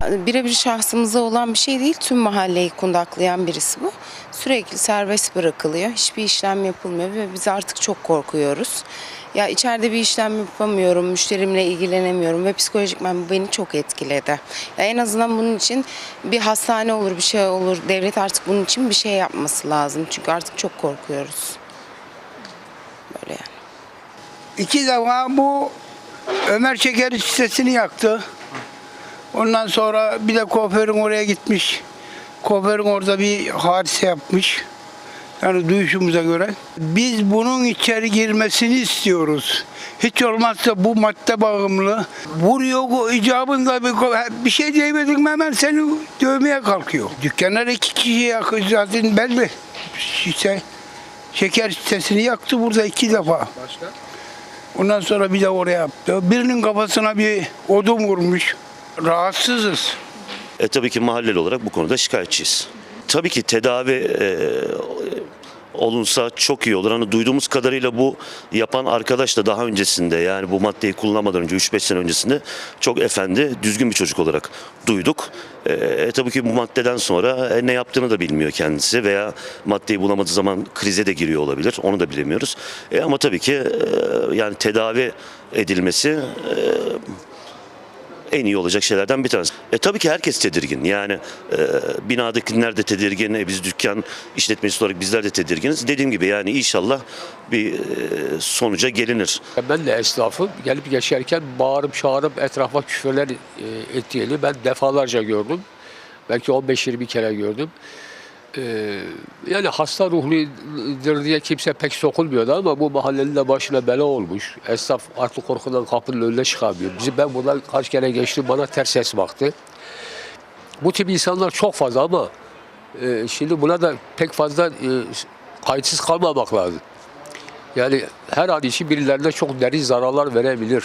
Birebir şahsımıza olan bir şey değil. Tüm mahalleyi kundaklayan birisi bu. Sürekli serbest bırakılıyor. Hiçbir işlem yapılmıyor ve biz artık çok korkuyoruz. Ya içeride bir işlem yapamıyorum, müşterimle ilgilenemiyorum ve psikolojik bu beni çok etkiledi. Ya en azından bunun için bir hastane olur, bir şey olur. Devlet artık bunun için bir şey yapması lazım. Çünkü artık çok korkuyoruz. Böyle yani. İki defa bu Ömer Çeker sitesini yaktı. Ondan sonra bir de kuaförün oraya gitmiş. Kuaförün orada bir hadise yapmış. Yani duyuşumuza göre. Biz bunun içeri girmesini istiyoruz. Hiç olmazsa bu madde bağımlı. Vuruyor icabında bir, bir şey diyemedin mi hemen seni dövmeye kalkıyor. Dükkanlar iki kişi yakıyor zaten belli. İşte şeker sitesini yaktı burada iki defa. Ondan sonra bir de oraya yaptı. Birinin kafasına bir odun vurmuş. Rahatsızız. E, tabii ki mahalleli olarak bu konuda şikayetçiyiz. Tabii ki tedavi e, olunsa çok iyi olur. Hani duyduğumuz kadarıyla bu yapan arkadaş da daha öncesinde yani bu maddeyi kullanmadan önce 3-5 sene öncesinde çok efendi, düzgün bir çocuk olarak duyduk. E, e, tabii ki bu maddeden sonra e, ne yaptığını da bilmiyor kendisi veya maddeyi bulamadığı zaman krize de giriyor olabilir. Onu da bilemiyoruz. E, ama tabii ki e, yani tedavi edilmesi e, en iyi olacak şeylerden bir tanesi. E tabii ki herkes tedirgin. Yani e, binadakiler de tedirgin. E, biz dükkan işletmesi olarak bizler de tedirginiz. Dediğim gibi yani inşallah bir e, sonuca gelinir. Ben de esnafım. Gelip geçerken bağırıp çağırıp etrafa küfürler e, ettiğini ben defalarca gördüm. Belki 15-20 kere gördüm. E, yani hasta ruhludur diye kimse pek sokulmuyordu ama bu mahallenin de başına bela olmuş. Esnaf artık korkudan kapının önüne çıkamıyor. Bizi ben buradan kaç kere geçtim bana ters ses baktı. Bu tip insanlar çok fazla ama e, şimdi buna da pek fazla e, kayıtsız kalmamak lazım. Yani her an için birilerine çok derin zararlar verebilir.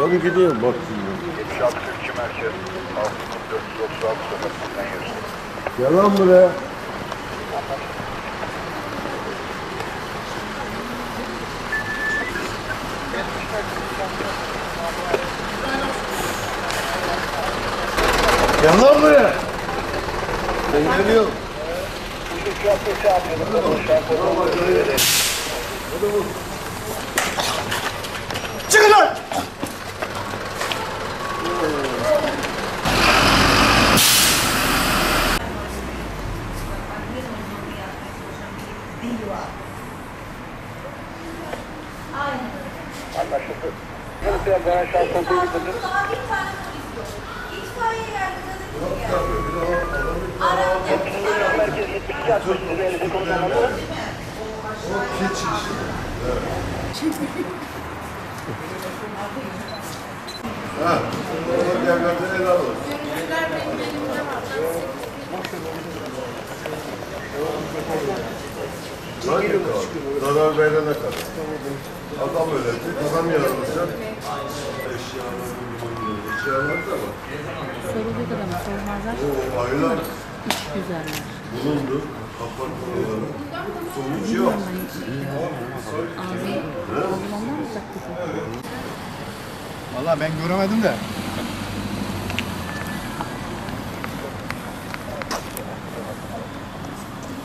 Ben gidiyorum bak şimdi. 76 Türkçü Merkez 6436 sokakından yarısı. Gel lan buraya. Gel lan buraya. Ben geliyorum. Çıkın lan! Anlaşıldı. Yarısıya gelen şans olduğu bildirdiniz. Merkez 72 atmıştır. Elinizi konudan alın. Ha, Hangi kal? Zarar verene kadar. Adam öğretti, adam yaralıysa eşyalar, da var. Soruludur ama sormazlar. O aylar Hiç güzeller. bulundu. Kapat buraları. Sonuç yok. Ağzı. Ağzından uzak tutuyor. Valla ben göremedim de.